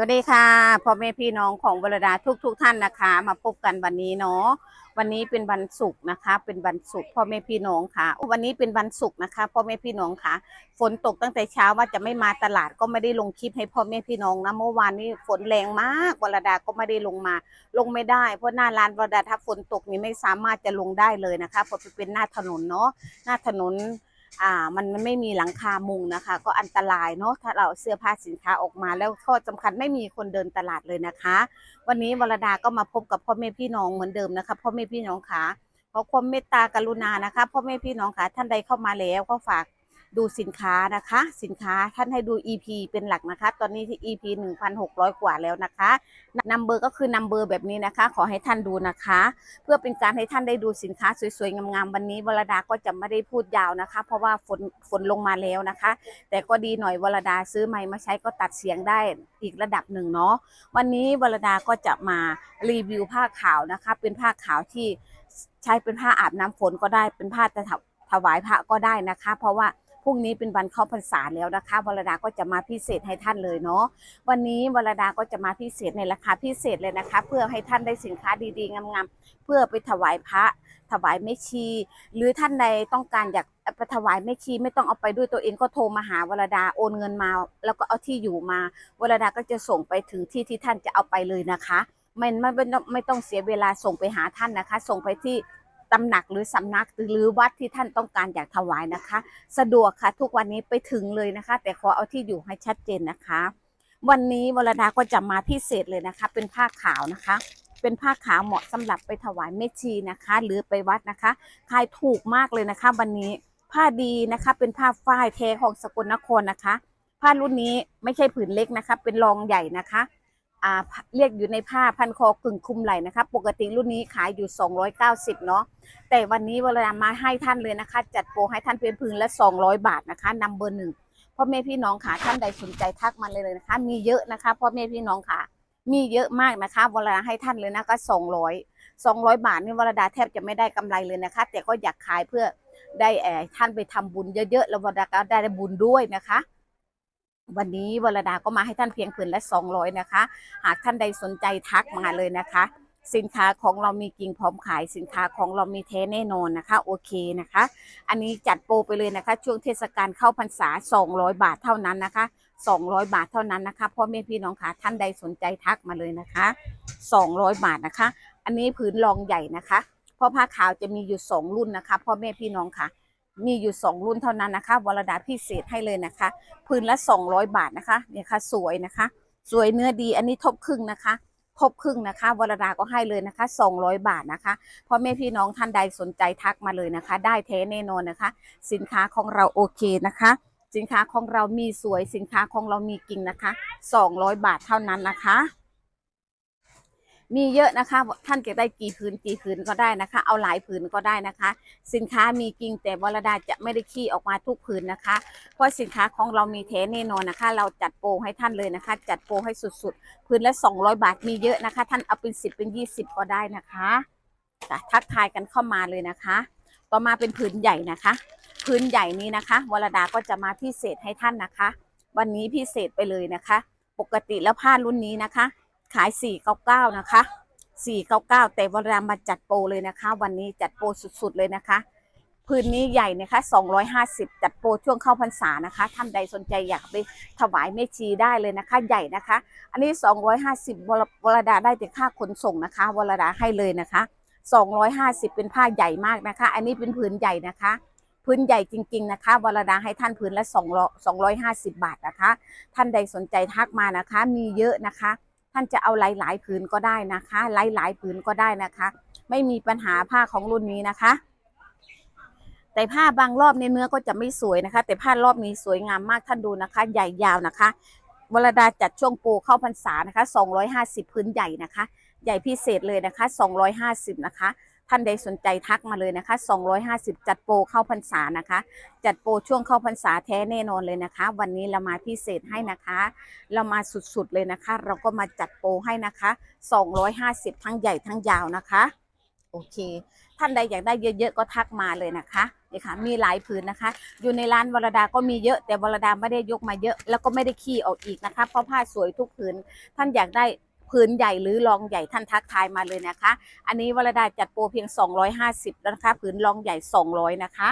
สวัสดีค่ะพ่อแม่พี่น้องของวรดาทุกทุกๆท่านนะคะ มาพบกันวันนี้เนาะวันนี้เป็นวันศุกร์นะคะ เป็นวันศุกร์พ่อแม่พี่น้องค่ะ วันนี้เป็นวันศุกร์นะคะพ่อแม่พี่น้องค่ะ ฝนตกตั้งแต่เช้าว่าจะไม่มาตลาดก็ไม่ได้ลงคลิปให้พ่อแม่พี่น้องนะเมื่อวานนี้ฝนแรงมากวรดาก็ไม่ได้ลงมา ลงไม่ได้ เพราะหน้าร้านวรดาถ้าฝนตกนี่ไม่สามารถจะลงได้เลยนะคะเพราะเป็นหน้าถนนเนาะหน้าถนน อ่ามันไม่มีหลังคามุงนะคะ ก็อันตรายเนาะถ้าเราเสื้อผ้าสินค้าออกมา แล้วข้อสำคัญไม่มีคนเดินตลาดเลยนะคะ วันนี้วรดาก็มาพบกับพ่อแม่พี่น้องเหมือนเดิมนะคะพ่อแม่พี่น้องขาขอความเมตตากรุณานะคะพ่อแม่พี่น้องขาท่านใดเข้ามาแล้วก็ฝาก ดูสินค้านะคะ สินค้าท่านให้ดู EP เป็นหลักนะคะ ตอนนี้ที่ EP 1,600 กว่าแล้วนะคะนัมเบอร์ก็คือนัมเบอร์แบบนี้นะคะ ขอให้ท่านดูนะคะ เพื่อเป็นการให้ท่านได้ดูสินค้าสวยๆ งามๆวันนี้วรดาก็จะไม่ได้พูดยาวนะคะ เพราะว่าฝนฝนลงมาแล้วนะคะ แต่ก็ดีหน่อยวรดาซื้อไม้มาใช้ก็ตัดเสียงได้อีกระดับหนึ่งเนาะวันนี้วรดาก็จะมารีวิวผ้าขาวนะคะ เป็นผ้าขาวที่ใช้เป็นผ้าอาบน้ำฝนก็ได้เป็นผ้าจะถวายพระก็ได้นะคะ เพราะว่า รุ่งนี้เป็นวันเข้าพรรษาแล้วนะคะวรดาก็จะมาพิเศษให้ท่านเลยเนาะวันนี้วรดาก็จะมาพิเศษในราคาพิเศษเลยนะคะ เพื่อให้ท่านได้สินค้าดีๆงามๆเพื่อไปถวายพระ ถวายแม่ชี หรือท่านใดต้องการอยากไปถวายแม่ชีไม่ต้องเอาไปด้วยตัวเองก็โทรมาหาวรดาโอนเงินมา แล้วก็เอาที่อยู่มาวรดาก็จะส่งไปถึงที่ที่ท่านจะเอาไปเลยนะคะไม่ไม่ไม่ต้องไม่ต้องเสียเวลาส่งไปหาท่านนะคะ ส่งไปที่ ตำหนักหรือสำนักหรือวัดที่ท่านต้องการอยากถวายนะคะ สะดวกค่ะทุกวันนี้ไปถึงเลยนะคะ แต่ขอเอาที่อยู่ให้ชัดเจนนะคะ วันนี้วรดาก็จะมาพิเศษเลยนะคะ เป็นผ้าขาวนะคะ เป็นผ้าขาวเหมาะสำหรับไปถวายแม่ชีนะคะ หรือไปวัดนะคะขายถูกมากเลยนะคะ วันนี้ผ้าดีนะคะ เป็นผ้าฝ้ายเทของสกลนครนะคะ ผ้ารุ่นนี้ไม่ใช่ผืนเล็กนะคะ เป็นรองใหญ่นะคะ เรียกอยู่ในผ้าพันคอกึ่งคุมไหล่นะคะ ปกติรุ่นนี้ขายอยู่ 290 เนาะแต่วันนี้เวลามาให้ท่านเลยนะคะ จัดโปรให้ท่านเป็นพื้นละ 200 บาทนะคะนำเบอร์หนึ่งพ่อแม่พี่น้องค่ะท่านใดสนใจทักมาเลยเลยนะคะ มีเยอะนะคะพ่อแม่พี่น้องค่ะ มีเยอะมากนะคะเวลาให้ท่านเลยนะก็สองร้อยสองร้อยบาทนี่วรดาแทบจะไม่ได้กำไรเลยนะคะ แต่ก็อยากขายเพื่อได้แออท่านไปทำบุญเยอะๆแล้ววรดาก็ได้บุญด้วยนะคะ วันนี้วรดาก็มาให้ท่านเพียงผืนละสองร้อยนะคะ หากท่านใดสนใจทักมาเลยนะคะ สินค้าของเรามีกิ่งพร้อมขายสินค้าของเรามีแท้แน่นอนนะคะ โอเคนะคะ อันนี้จัดโปรไปเลยนะคะ ช่วงเทศกาลเข้าพรรษา 200 บาทเท่านั้นนะคะ 200 บาทเท่านั้นนะคะพ่อแม่พี่น้องค่ะท่านใดสนใจทักมาเลยนะคะ 200 บาทนะคะ อันนี้ผืนรองใหญ่นะคะเพราะผ้าขาวจะมีอยู่ 2 รุ่นนะคะพ่อแม่พี่น้องค่ะ มีอยู่ 2 รุ่นเท่านั้นนะคะวรดาพิเศษให้เลยนะคะผืนละ 200 บาทนะคะเนี่ยค่ะสวยนะคะ สวยเนื้อดีอันนี้ทบครึ่งนะคะทบครึ่งนะคะวรดาก็ให้เลยนะคะ 200 บาทนะคะพ่อแม่พี่น้องท่านใดสนใจทักมาเลยนะคะ ได้แท้แน่นอนนะคะ สินค้าของเราโอเคนะคะ สินค้าของเรามีสวยสินค้าของเรามีกิ่งนะคะ 200 บาทเท่านั้นนะคะ มีเยอะนะคะ ท่านจะได้กี่ผืนกี่ผืนก็ได้นะคะ เอาหลายผืนก็ได้นะคะ สินค้ามีกิ่งแต่วรดาจะไม่ได้ขี้ออกมาทุกผืนนะคะ เพราะสินค้าของเรามีแท้แน่นอนนะคะ เราจัดโปรให้ท่านเลยนะคะ จัดโปรให้สุดๆพื้นละ 200 บาทมีเยอะนะคะ ท่านเอาเป็น 10 เป็น 20 ก็ได้นะคะทักทายกันเข้ามาเลยนะคะ ต่อมาเป็นพื้นใหญ่นะคะพื้นใหญ่นี้นะคะ วรดาก็จะมาพิเศษให้ท่านนะคะ วันนี้พิเศษไปเลยนะคะ ปกติแล้วผ้ารุ่นนี้นะคะ ขาย 499 นะคะ 499 แต่วันรามาจัดโปรเลยนะคะ วันนี้จัดโปรสุดๆเลยนะคะพื้นนี้ใหญ่นะคะ 250 จัดโปรช่วงเข้าพรรษานะคะ ท่านใดสนใจอยากไปถวายแม่ชีได้เลยนะคะ ใหญ่นะคะ อันนี้ 250วรวรดาได้แต่ค่าขนส่งนะคะ วรดาให้เลยนะคะ 250 เป็นผ้าใหญ่มากนะคะ อันนี้เป็นผืนใหญ่นะคะ พื้นใหญ่จริง ๆนะคะ วรดาให้ท่านพื้นละ2 250 บาทนะคะ ท่านใดสนใจทักมานะคะ มีเยอะนะคะ ท่านจะเอาหลายๆผืนก็ได้นะคะ หลายๆผืนก็ได้นะคะ ไม่มีปัญหาผ้าของรุ่นนี้นะคะ แต่ผ้าบางรอบในเนื้อก็จะไม่สวยนะคะ แต่ผ้ารอบนี้สวยงามมากท่านดูนะคะ ใหญ่ยาวนะคะวรดาจัดช่วงปูเข้าพรรษานะคะ 250 พื้นใหญ่นะคะ ใหญ่พิเศษเลยนะคะ 250 นะคะ ท่านใดสนใจทักมาเลยนะคะ 250 จัดโปรเข้าพรรษานะคะ จัดโปรช่วงเข้าพรรษาแท้แน่นอนเลยนะคะ วันนี้เรามาพิเศษให้นะคะ เรามาสุดๆเลยนะคะ เราก็มาจัดโปรให้นะคะ 250 ทั้งใหญ่ทั้งยาวนะคะ โอเค ท่านใดอยากได้เยอะๆก็ทักมาเลยนะคะนี่ค่ะมีหลายผืนนะคะ อยู่ในร้านวรดาก็มีเยอะแต่วรดาไม่ได้ยกมาเยอะ แล้วก็ไม่ได้ขี้ออกอีกนะคะ เพราะผ้าสวยทุกผืนท่านอยากได้ ผืนใหญ่หรือรองใหญ่ท่านทักทายมาเลยนะคะ อันนี้วรดาจัดโปรเพียง 250แล้วนะคะผืนรองใหญ่ 200 นะคะ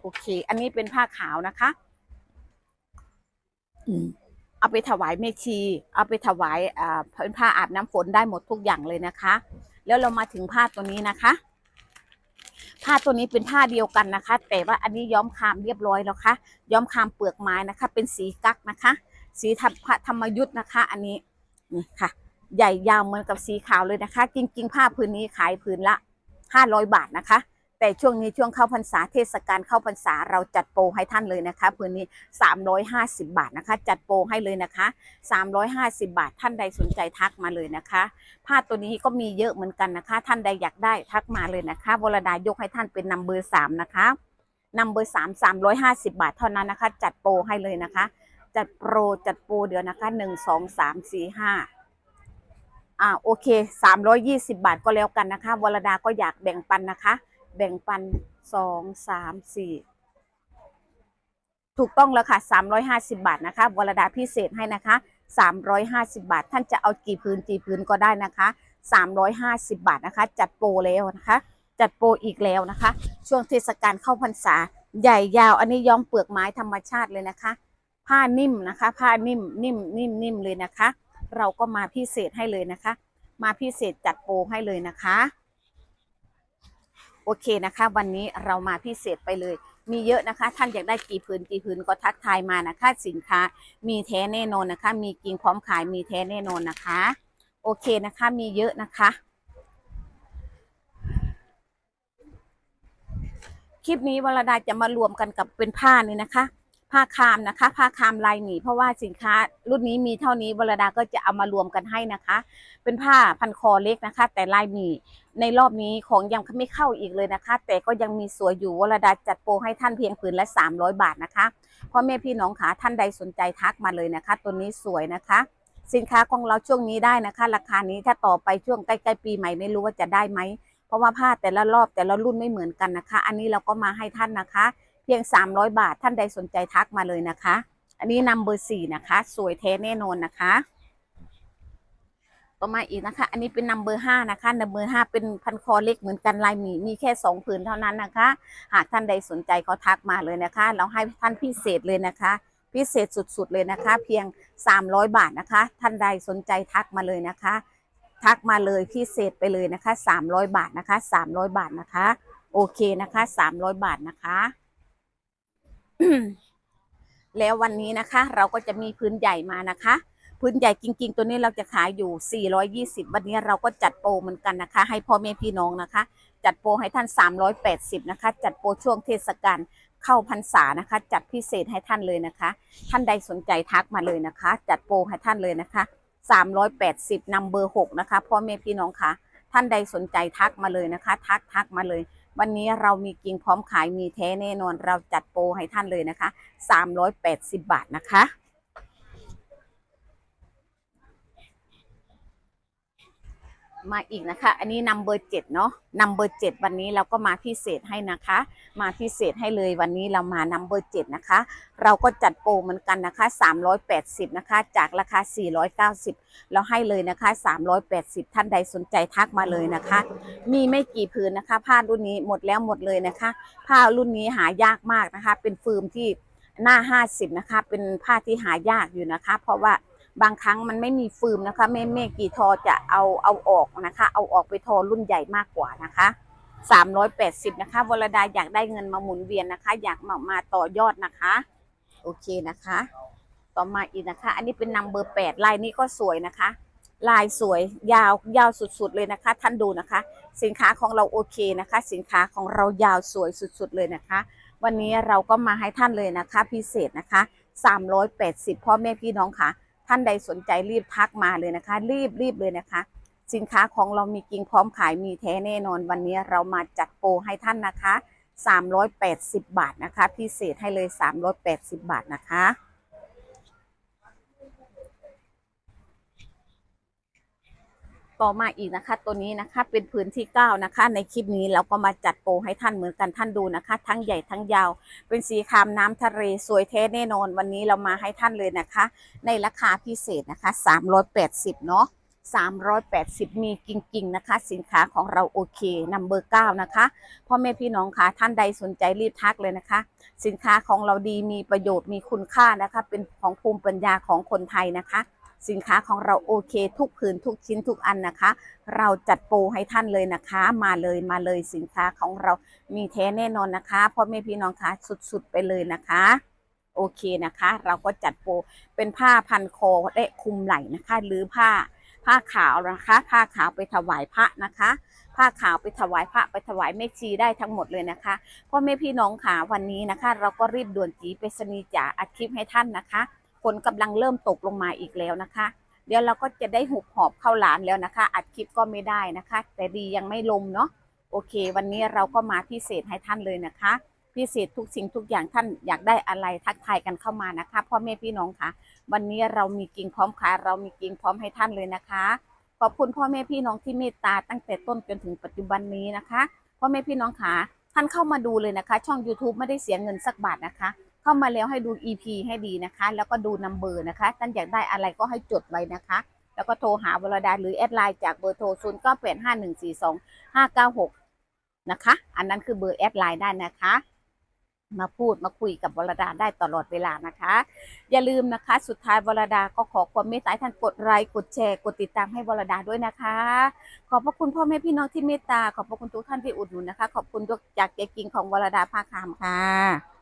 โอเค อันนี้เป็นผ้าขาวนะคะอเอาไปถวายเมชี เอาไปถวายเป็นผ้าอาบน้ำฝนได้หมดทุกอย่างเลยนะคะ แล้วเรามาถึงผ้าตัวนี้นะคะ ผ้าตัวนี้เป็นผ้าเดียวกันนะคะ แต่ว่าอันนี้ย้อมคามเรียบร้อยแล้วค่ะ ย้อมคามเปลือกไม้นะคะ เป็นสีกั๊กนะคะ สีธรรมยุทธ์นะคะ อันนี้นี่ค่ะ ใหญ่ยาวเหมือนกับสีขาวเลยนะคะ จริง ๆ ผ้าพื้นนี้ขายพื้นละ 500 บาทนะคะ แต่ช่วงนี้ช่วงเข้าพรรษาเทศกาลเข้าพรรษาเราจัดโปรให้ท่านเลยนะคะพื้นนี้ 350 บาทนะคะ จัดโปรให้เลยนะคะ 350 บาทท่านใดสนใจทักมาเลยนะคะ ผ้าตัวนี้ก็มีเยอะเหมือนกันนะคะ ท่านใดอยากได้ทักมาเลยนะคะวรดายกให้ท่านเป็นนัมเบอร์สามนะคะนัมเบอร์สามสามร้อยห้าสิบาทเท่านั้นนะคะ จัดโปรให้เลยนะคะ จัดโปรจัดโปรเดี๋ยวนะคะหนึ่งสองสามสี่ห้า อ่าโอเคสามร้อยยี่สิบาทก็แล้วกันนะคะวรดาก็อยากแบ่งปันนะคะ แบ่งปันสองสามสี่ถูกต้องแล้วค่ะ 350 บาทนะคะวรดาพิเศษให้นะคะ 350 บาท ท่านจะเอากี่พื้นกี่พื้นก็ได้นะคะ 350 บาทนะคะ จัดโปรแล้วนะคะ จัดโปรอีกแล้วนะคะ ช่วงเทศกาลเข้าพรรษาใหญ่ยาว อันนี้ย้อมเปลือกไม้ธรรมชาติเลยนะคะ ผ้านิ่มนะคะ ผ้านิ่มนิ่มนิ่มนิ่มเลยนะคะ เราก็มาพิเศษให้เลยนะคะ มาพิเศษจัดโปรให้เลยนะคะ โอเคนะคะ วันนี้เรามาพิเศษไปเลย มีเยอะนะคะ ท่านอยากได้กี่ผืนกี่ผืนก็ทักทายมานะคะ สินค้ามีแท้แน่นอนนะคะ มีกิ่งพร้อมขายมีแท้แน่นอนนะคะ โอเคนะคะ มีเยอะนะคะคลิปนี้วรดาจะมารวมกันกับเป็นผ้านี่นะคะ ผ้าคามนะคะผ้าคามลายหมีเพราะว่าสินค้ารุ่นนี้มีเท่านี้วรดาก็จะเอามารวมกันให้นะคะ เป็นผ้าพันคอเล็กนะคะ แต่ลายหมีในรอบนี้ของยังไม่เข้าอีกเลยนะคะ แต่ก็ยังมีสวยอยู่วรดาจัดโปรให้ท่านเพียงผืนละ 300 บาทนะคะพ่อแม่พี่น้องขาท่านใดสนใจทักมาเลยนะคะ ตัวนี้สวยนะคะ สินค้าของเราช่วงนี้ได้นะคะ ราคานี้ถ้าต่อไปช่วงใกล้ๆปีใหม่ไม่รู้ว่าจะได้ไหมเพราะว่าผ้าแต่ละรอบแต่ละรุ่นไม่เหมือนกันนะคะ อันนี้เราก็มาให้ท่านนะคะ เพียง 300 บาทท่านใดสนใจทักมาเลยนะคะ อันนี้นำเบอร์สี่นะคะ สวยแท้แน่นอนนะคะ ต่อมาอีกนะคะ อันนี้เป็นนัมเบอร์ห้านะคะนัมเบอร์ห้าเป็นพันคอเล็กเหมือนกันลายหมีมีแค่สองผืนเท่านั้นนะคะ หากท่านใดสนใจเขาทักมาเลยนะคะ เราให้ท่านพิเศษเลยนะคะ พิเศษสุดๆเลยนะคะ เพียง 300 บาทนะคะ ท่านใดสนใจทักมาเลยนะคะ ทักมาเลยพิเศษไปเลยนะคะ 300 บาทนะคะ 300 บาทนะคะ โอเคนะคะ 300 บาทนะคะ แล้ววันนี้นะคะ เราก็จะมีพื้นใหญ่มานะคะ พื้นใหญ่จริง ๆ ตัวนี้เราจะขายอยู่ 420 วันนี้เราก็จัดโปรเหมือนกันนะคะ ให้พ่อแม่พี่น้องนะคะ จัดโปรให้ท่าน 380 นะคะ จัดโปรช่วงเทศกาลเข้าพรรษานะคะ จัดพิเศษให้ท่านเลยนะคะ ท่านใดสนใจทักมาเลยนะคะ จัดโปรให้ท่านเลยนะคะ 380นัมเบอร์6นะคะพ่อแม่พี่น้องคะท่านใดสนใจทักมาเลยนะคะ ทักทักมาเลย วันนี้เรามีกิ่งพร้อมขายมีแท้แน่นอนเราจัดโปรให้ท่านเลยนะคะ 380 บาทนะคะ มาอีกนะคะ อันนี้นัมเบอร์เจ็ดเนาะนัมเบอร์เจ็ดวันนี้เราก็มาพิเศษให้นะคะ มาพิเศษให้เลยวันนี้เรามานัมเบอร์เจ็ดนะคะ เราก็จัดโปรเหมือนกันนะคะ380นะคะ จากราคา490เกาสิบเราให้เลยนะคะ380ท่านใดสนใจทักมาเลยนะคะ มีไม่กี่ผืนนะคะ ผ้ารุ่นนี้หมดแล้วหมดเลยนะคะ ผ้ารุ่นนี้หายากมากนะคะ เป็นฟิล์มที่หน้า50นะคะ เป็นผ้าที่หายากอยู่นะคะ เพราะว่า บางครั้งมันไม่มีฟิล์มนะคะแม่แม่กี่ทอจะเอาเอาออกนะคะ เอาออกไปทอรุ่นใหญ่มากกว่านะคะ380นะคะวรดาอยากได้เงินมาหมุนเวียนนะคะ อยากมามาต่อยอดนะคะ โอเคนะคะ ต่อมาอีกนะคะ อันนี้เป็นนัมเบอร์แปดลายนี้ก็สวยนะคะ ลายสวยยาวยาวสุดๆเลยนะคะ ท่านดูนะคะ สินค้าของเราโอเคนะคะ สินค้าของเรายาวสวยสุดๆเลยนะคะ วันนี้เราก็มาให้ท่านเลยนะคะ พิเศษนะคะ 380พ่อแม่พี่น้องค่ะ ท่านใดสนใจรีบทักมาเลยนะคะ รีบรีบเลยนะคะ สินค้าของเรามีกิ่งพร้อมขายมีแท้แน่นอนวันนี้เรามาจัดโปรให้ท่านนะคะ 380 บาทนะคะ พิเศษให้เลย 380 บาทนะคะ ต่อมาอีกนะคะ ตัวนี้นะคะเป็นผืนที่เก้านะคะ ในคลิปนี้เราก็มาจัดโปรให้ท่านเหมือนกันท่านดูนะคะ ทั้งใหญ่ทั้งยาว เป็นสีครามน้ำทะเลสวยแท้แน่นอน วันนี้เรามาให้ท่านเลยนะคะ ในราคาพิเศษนะคะ 380 เนาะ380 มีจริง ๆ นะคะ สินค้าของเราโอเคนัมเบอร์9นะคะพ่อแม่พี่น้องคะท่านใดสนใจรีบทักเลยนะคะ สินค้าของเราดีมีประโยชน์มีคุณค่านะคะ เป็นของภูมิปัญญาของคนไทยนะคะ สินค้าของเราโอเค ทุกผืนทุกชิ้นทุกอันนะคะ เราจัดโปรให้ท่านเลยนะคะ มาเลยมาเลยสินค้าของเรามีแท้แน่นอนนะคะพ่อแม่พี่น้องคะสุดๆไปเลยนะคะโอเคนะคะ เราก็จัดโปรเป็นผ้าพันคอและคุมไหล่นะคะ หรือผ้าผ้าขาวนะคะ ผ้าขาวไปถวายพระนะคะ ผ้าขาวไปถวายพระไปถวายแม่ชีได้ทั้งหมดเลยนะคะพ่อแม่พี่น้องค่ะวันนี้นะคะ เราก็รีบด่วนจีไปสนีจ่าอัดคลิปให้ท่านนะคะ ฝนกำลังเริ่มตกลงมาอีกแล้วนะคะ เดี๋ยวเราก็จะได้หุบหอบเข้าหลานแล้วนะคะ อัดคลิปก็ไม่ได้นะคะ แต่ดียังไม่ลมเนาะโอเค วันนี้เราก็มาพิเศษให้ท่านเลยนะคะ พิเศษทุกสิ่งทุกอย่างท่านอยากได้อะไรทักทายกันเข้ามานะคะพ่อแม่พี่น้องค่ะวันนี้เรามีกิ่งพร้อมขายเรามีกิ่งพร้อมให้ท่านเลยนะคะ ขอบคุณพ่อแม่พี่น้องที่เมตตาตั้งแต่ต้นจนถึงปัจจุบันนี้นะคะพ่อแม่พี่น้องค่ะท่านเข้ามาดูเลยนะคะ ช่อง YouTube ไม่ได้เสียเงินสักบาทนะคะ เข้ามาแล้วให้ดู EP ให้ดีนะคะ แล้วก็ดูนัมเบอร์นะคะท่านอยากได้อะไรก็ให้จดไว้นะคะ แล้วก็โทรหาวรดาหรือแอดไลน์จากเบอร์โทร0 9 8 5 1 4 2 5 9 6 นะคะ อันนั้นคือเบอร์แอดไลน์ได้นะคะ มาพูดมาคุยกับวรดาได้ตลอดเวลานะคะ อย่าลืมนะคะ สุดท้ายวรดาก็ขอความเมตตาท่านกดไลค์กดแชร์กดติดตามให้วรดาด้วยนะคะ ขอบพระคุณพ่อแม่พี่น้องที่เมตตาขอบพระคุณทุกท่านที่อุดหนุนนะคะ ขอบคุณจากใจจริงของวรดาภาคามค่ะ